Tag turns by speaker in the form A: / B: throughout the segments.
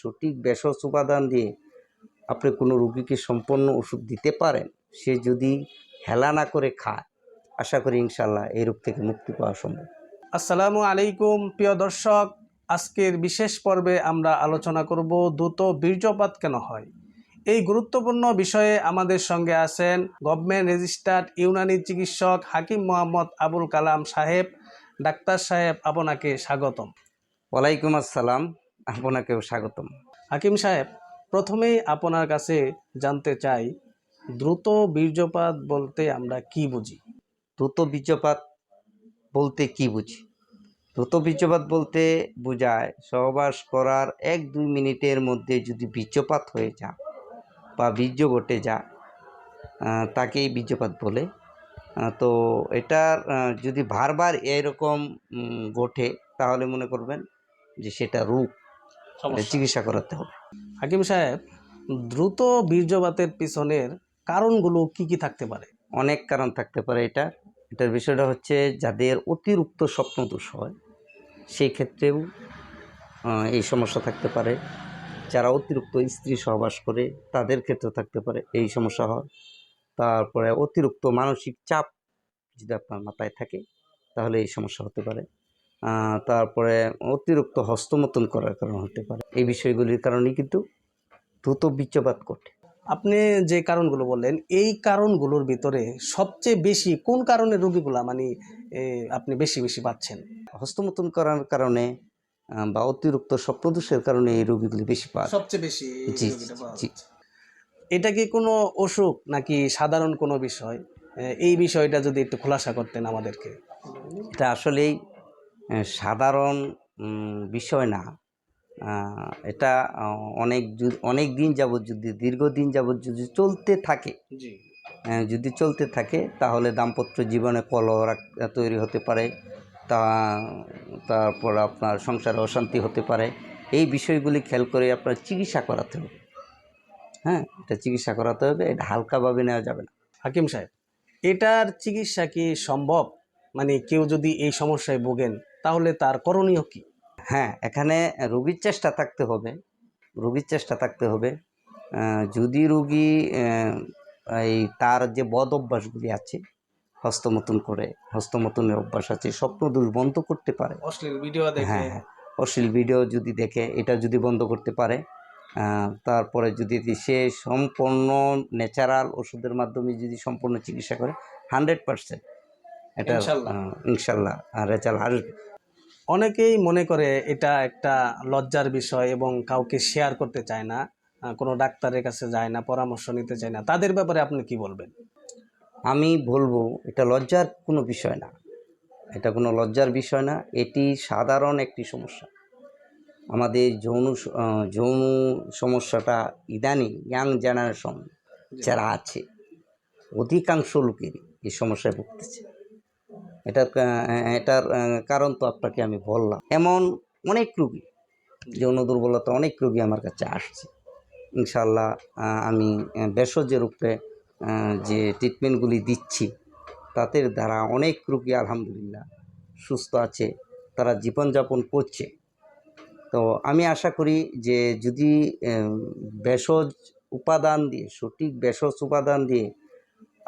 A: সঠিক ভেষজ উপাদান দিয়ে আপনি কোনো রুগীকে সম্পন্ন ওষুধ দিতে পারেন সে যদি হেলা না করে খায় আশা করি ইনশাল্লাহ এই রোগ থেকে মুক্তি পাওয়া সম্ভব।
B: আসসালামু আলাইকুম প্রিয় দর্শক। আজকের বিশেষ পর্বে আমরা আলোচনা করব দ্রুত বীর্যপাত কেন হয়? এই গুরুত্বপূর্ণ বিষয়ে আমাদের সঙ্গে আছেন গভর্নমেন্ট রেজিস্টার্ড ইউনানি চিকিৎসক হাকিম মোহাম্মদ আবুল কালাম সাহেব। ডাক্তার সাহেব আপনাকে স্বাগতম।
A: ওয়ালাইকুম আসসালাম। আপনাকেও স্বাগতম।
B: হাকিম সাহেব প্রথমেই আপনার কাছে জানতে চাই দ্রুত বীর্যপাত বলতে আমরা কি বুঝি?
A: দ্রুত বীর্যপাত বলতে কি বুঝি? দ্রুত বীর্যপাত বলতে বোঝায় সহবাস করার এক দুই মিনিটের মধ্যে যদি বীর্যপাত হয়ে যায় বা বীর্য ঘটে আহ, তাকেই বীর্যপাত বলে। তো এটার যদি বারবার এরকম ঘটে তাহলে মনে করবেন যে সেটা রোগ। চিকিৎসা করাতে হবে।
B: হাকিম সাহেব দ্রুত বীর্যপাতের পিছনের কারণগুলো কি কি থাকতে পারে?
A: অনেক কারণ থাকতে পারে এটা। এটার বিষয়টা হচ্ছে যাদের অতিরিক্ত স্বপ্নদোষ হয় সেই ক্ষেত্রেও এই সমস্যা থাকতে পারে। যারা অতিরিক্ত স্ত্রী সহবাস করে তাদের ক্ষেত্রে থাকতে পারে এই সমস্যা হয়। তারপরে অতিরিক্ত মানসিক চাপ যদি আপনার মাথায় থাকে তাহলে এই সমস্যা হতে পারে। তারপরে অতিরিক্ত হস্তমতন করার কারণ হতে পারে। এই বিষয়গুলির কারণেই কিন্তু দ্রুত বীর্যপাত ঘটে।
B: আপনি যে কারণগুলো বললেন এই কারণগুলোর ভিতরে সবচেয়ে বেশি কোন কারণে রোগীগুলা মানে আপনি বেশি বেশি পাচ্ছেন?
A: হস্তমতন করার কারণে বা অতিরিক্ত স্বপ্নদোষের কারণে এই রোগীগুলি বেশি পাওয়া
B: সবচেয়ে বেশি
A: জি, জি।
B: এটা কি কোনো অসুখ নাকি সাধারণ কোনো বিষয়? এই বিষয়টা যদি একটু খোলাসা করতেন আমাদেরকে।
A: এটা আসলেই সাধারণ বিষয় না। এটা অনেক অনেক দিন যাবৎ যদি দীর্ঘদিন যাবৎ যদি চলতে থাকে যদি চলতে থাকে তাহলে দাম্পত্য জীবনে কলহ তৈরি হতে পারে তা তারপর আপনার সংসারে অশান্তি হতে পারে। এই বিষয়গুলি খেয়াল করে আপনার চিকিৎসা করাতে হবে। হ্যাঁ এটা চিকিৎসা করাতে হবে এটা হালকাভাবে নেওয়া যাবে না।
B: হাকিম সাহেব এটার চিকিৎসা কি সম্ভব? মানে কেউ যদি এই সমস্যায় ভোগেন তাহলে তার করণীয় কি?
A: হ্যাঁ এখানে রোগীর চেষ্টা থাকতে হবে। রোগীর চেষ্টা থাকতে হবে। যদি রোগী এই তার যে বদ অভ্যাসগুলি আছে হস্তমতন করে হস্তমতনের অভ্যাস আছে স্বপ্নদোষ বন্ধ করতে পারে।
B: অশ্লীল ভিডিও দেখে।
A: হ্যাঁ হ্যাঁ অশ্লীল ভিডিও যদি দেখে এটা যদি বন্ধ করতে পারে। তারপরে যদি সে সম্পূর্ণ ন্যাচারাল ওষুধের মাধ্যমে যদি সম্পূর্ণ চিকিৎসা করে হান্ড্রেড পার্সেন্ট এটা
B: ইনশাল্লাহ।
A: ইনশাল্লাহ রেজাল্ট আসবে।
B: অনেকেই মনে করে এটা একটা লজ্জার বিষয় এবং কাউকে শেয়ার করতে চায় না কোনো ডাক্তারের কাছে যায় না পরামর্শ নিতে চায় না। তাদের ব্যাপারে আপনি কি বলবেন?
A: আমি বলব এটা লজ্জার কোনো বিষয় না। এটা কোনো লজ্জার বিষয় না এটি সাধারণ একটি সমস্যা। আমাদের যৌন যৌন সমস্যাটা ইদানিং ইয়াং জেনারেশন যারা আছে অধিকাংশ লোকেরই এই সমস্যায় ভুগতেছে। এটার এটার কারণ তো আপনাকে আমি বললাম। এমন অনেক রুগী যৌন দুর্বলতা অনেক রুগী আমার কাছে আসছে। ইনশাল্লাহ আমি আহ, ভেষজের উপরে যে ট্রিটমেন্টগুলি দিচ্ছি তাদের দ্বারা অনেক রুগী আলহামদুলিল্লাহ সুস্থ আছে তারা জীবনযাপন করছে। তো আমি আশা করি যে যদি ভেষজ উপাদান দিয়ে সঠিক ভেষজ উপাদান দিয়ে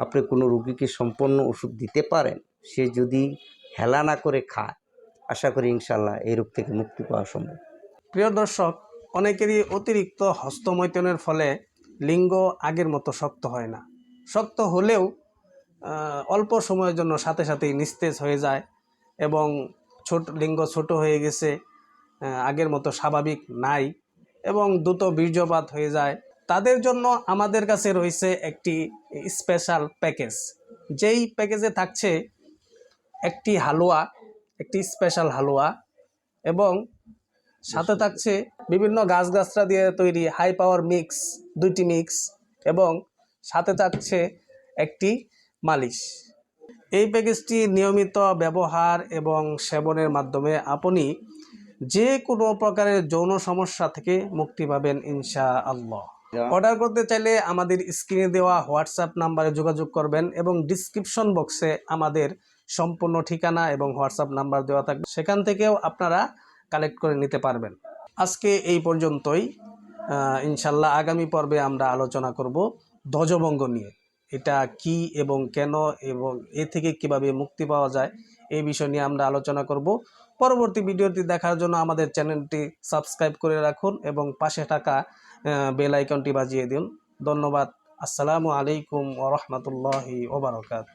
A: আপনি কোনো রুগীকে সম্পন্ন ওষুধ দিতে পারেন সে যদি হেলা না করে খায়, আশা করি ইনশাল্লাহ এই রোগ থেকে মুক্তি পাওয়া সম্ভব।
B: প্রিয় দর্শক, অনেকেরই অতিরিক্ত হস্তমৈথনের ফলে লিঙ্গ আগের মতো শক্ত হয় না। শক্ত হলেও অল্প সময়ের জন্য সাথে সাথেই নিস্তেজ হয়ে যায় এবং ছোট, লিঙ্গ ছোট হয়ে গেছে আগের মতো স্বাভাবিক নাই এবং দ্রুত বীর্যপাত হয়ে যায়। তাদের জন্য আমাদের কাছে রয়েছে একটি স্পেশাল প্যাকেজ। যেই প্যাকেজে থাকছে একটি হালুয়া একটি স্পেশাল হালুয়া এবং সাথে থাকছে বিভিন্ন গাছগাছরা দিয়ে তৈরি হাই পাওয়ার মিক্স দুইটি মিক্স এবং সাথে থাকছে একটি মালিশ। এই প্যাকেজটি নিয়মিত ব্যবহার এবং সেবনের মাধ্যমে আপনি যে কোনো প্রকারের যৌন সমস্যা থেকে মুক্তি পাবেন ইনশা আল্লাহ অর্ডার করতে চাইলে আমাদের স্ক্রিনে দেওয়া হোয়াটসঅ্যাপ নাম্বারে যোগাযোগ করবেন এবং ডিসক্রিপশন বক্সে আমাদের সম্পূর্ণ ঠিকানা এবং হোয়াটসঅ্যাপ নাম্বার দেওয়া থাকবে। সেখান থেকেও আপনারা কালেক্ট করে নিতে পারবেন। আজকে এই পর্যন্তই। ইনশাল্লাহ আগামী পর্বে আমরা আলোচনা করব ধ্বজভঙ্গ নিয়ে। এটা কি এবং কেন এবং এ থেকে কীভাবে মুক্তি পাওয়া যায় এই বিষয় নিয়ে আমরা আলোচনা করব। পরবর্তী ভিডিওটি দেখার জন্য আমাদের চ্যানেলটি সাবস্ক্রাইব করে রাখুন এবং পাশে থাকা বেল আইকনটি বাজিয়ে দিন। ধন্যবাদ। আসসালামু আলাইকুম ওরহমতুল্লাহি ওবরাকাত